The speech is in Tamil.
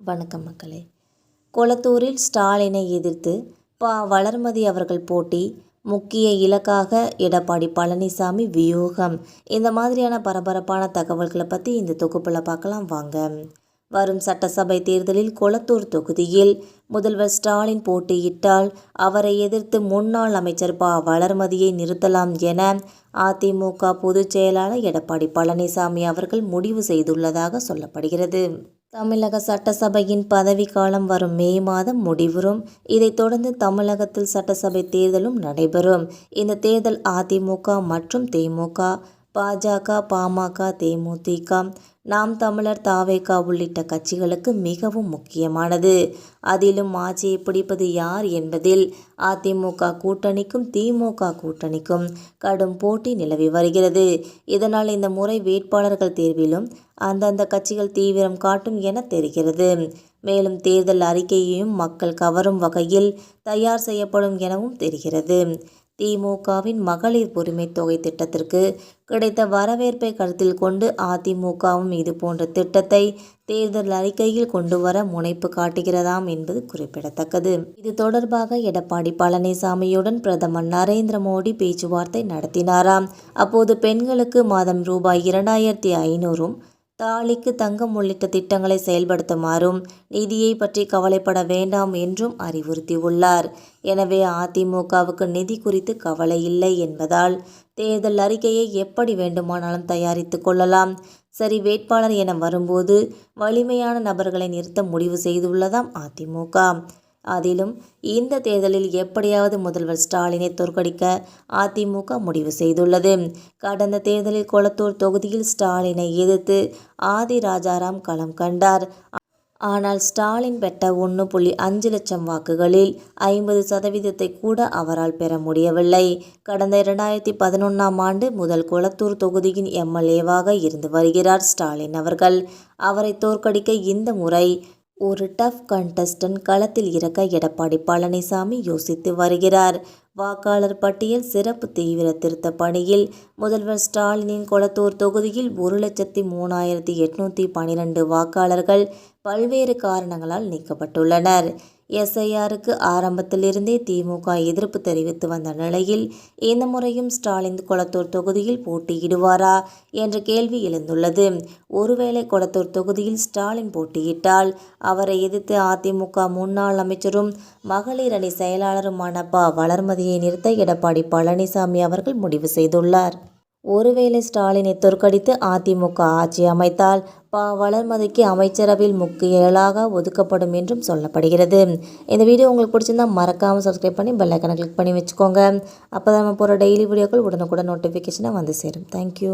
வணக்கம் மக்களே. கொளத்தூரில் ஸ்டாலினை எதிர்த்து ப. வளர்மதி அவர்கள் போட்டி முக்கிய இலக்காக எடப்பாடி பழனிசாமி வியூகம். இந்த மாதிரியான பரபரப்பான தகவல்களை பற்றி இந்த தொகுப்பில் பார்க்கலாம் வாங்க. வரும் சட்டசபை தேர்தலில் கொளத்தூர் தொகுதியில் முதல்வர் ஸ்டாலின் போட்டியிட்டால் அவரை எதிர்த்து முன்னாள் அமைச்சர் ப. வளர்மதியை நிறுத்தலாம் என அதிமுக பொதுச் செயலாளர் எடப்பாடி பழனிசாமி அவர்கள் முடிவு செய்துள்ளதாக சொல்லப்படுகிறது. தமிழக சட்டசபையின் பதவிக்காலம் வரும் மே மாதம் முடிவுறும். இதைத் தொடர்ந்து தமிழகத்தில் சட்டசபை தேர்தலும் நடைபெறும். இந்த தேர்தல் அதிமுக மற்றும் திமுக. பாஜக பாமக தேமுதிக நாம் தமிழர் தாவேகா உள்ளிட்ட கட்சிகளுக்கு மிகவும் முக்கியமானது. அதிலும் ஆட்சியை பிடிப்பது யார் என்பதில் அதிமுக கூட்டணிக்கும் திமுக கூட்டணிக்கும் கடும் போட்டி நிலவி வருகிறது. இதனால் இந்த முறை வேட்பாளர்கள் தேர்விலும் அந்தந்த கட்சிகள் தீவிரம் காட்டும் என தெரிகிறது. மேலும் தேர்தல் அறிக்கையையும் மக்கள் கவரும் வகையில் தயார் செய்யப்படும் எனவும் தெரிகிறது. திமுகவின் மகளிர் உரிமை தொகை திட்டத்திற்கு கிடைத்த வரவேற்பை கருத்தில் கொண்டு அதிமுகவும் இது போன்ற திட்டத்தை தேர்தல் அறிக்கையில் கொண்டு வர முனைப்பு காட்டுகிறதாம் என்பது குறிப்பிடத்தக்கது. இது தொடர்பாக எடப்பாடி பழனிசாமியுடன் பிரதமர் நரேந்திர மோடி பேச்சுவார்த்தை நடத்தினாராம். அப்போது பெண்களுக்கு மாதம் ரூபாய் இரண்டாயிரத்தி ஐநூறும் தாலிக்கு தங்கம் உள்ளிட்ட திட்டங்களை செயல்படுத்துமாறும் நிதியை பற்றி கவலைப்பட வேண்டாம் என்றும் அறிவுறுத்தியுள்ளார். எனவே அதிமுகவுக்கு நிதி குறித்து கவலை இல்லை என்பதால் தேர்தல் அறிக்கையை எப்படி வேண்டுமானாலும் தயாரித்து கொள்ளலாம். சரி வேட்பாளர் என வரும்போது வலிமையான நபர்களை நிறுத்த முடிவு செய்துள்ளதாம் அதிமுக. அதிலும் இந்த தேர்தலில் எப்படியாவது முதல்வர் ஸ்டாலினை தோற்கடிக்க அதிமுக முடிவு செய்துள்ளது. கடந்த தேர்தலில் கொளத்தூர் தொகுதியில் ஸ்டாலினை எதிர்த்து ஆதி ராஜாராம் களம் கண்டார். ஆனால் ஸ்டாலின் பெற்ற ஒன்று புள்ளி அஞ்சு லட்சம் வாக்குகளில் ஐம்பது சதவீதத்தை கூட அவரால் பெற முடியவில்லை. கடந்த இரண்டாயிரத்தி பதினொன்றாம் ஆண்டு முதல் கொளத்தூர் தொகுதியின் எம்எல்ஏவாக இருந்து வருகிறார் ஸ்டாலின் அவர்கள். அவரை தோற்கடிக்க இந்த முறை ஒரு டஃப் கண்டஸ்டன்ட் களத்தில் இறக்க எடப்பாடி பழனிசாமி யோசித்து வருகிறார். வாக்காளர் பட்டியல் சிறப்பு தீவிர திருத்த பணியில் முதல்வர் ஸ்டாலினின் கொளத்தூர் தொகுதியில் ஒரு லட்சத்தி மூணாயிரத்தி எட்நூற்றி பனிரெண்டு வாக்காளர்கள் பல்வேறு காரணங்களால் நீக்கப்பட்டுள்ளனர். எஸ்ஐஆருக்கு ஆரம்பத்திலிருந்தே திமுக எதிர்ப்பு தெரிவித்து வந்த நிலையில் இந்த முறையும் ஸ்டாலின் கொளத்தூர் தொகுதியில் போட்டியிடுவாரா என்ற கேள்வி எழுந்துள்ளது. ஒருவேளை கொளத்தூர் தொகுதியில் ஸ்டாலின் போட்டியிட்டால் அவரை எதிர்த்து அதிமுக முன்னாள் அமைச்சரும் மகளிர் அணி செயலாளருமான ப. வளர்மதியை நிறுத்த எடப்பாடி பழனிசாமி அவர்கள் முடிவு செய்துள்ளார். ஒருவேளை ஸ்டாலினை தோற்கடித்து அதிமுக ஆட்சி அமைத்தால் ப. வளர்மதிக்கு அமைச்சரவையில் முக்கியலாக ஒதுக்கப்படும் என்றும் சொல்லப்படுகிறது. இந்த வீடியோ உங்களுக்கு பிடிச்சிருந்தா மறக்காமல் சப்ஸ்கிரைப் பண்ணி பெல்லைக்கனை கிளிக் பண்ணி வச்சுக்கோங்க. அப்போ தான் நம்ம போகிற டெய்லி வீடியோக்கள் உடனுக்குடன் நோட்டிஃபிகேஷனாக வந்து சேரும். தேங்க்யூ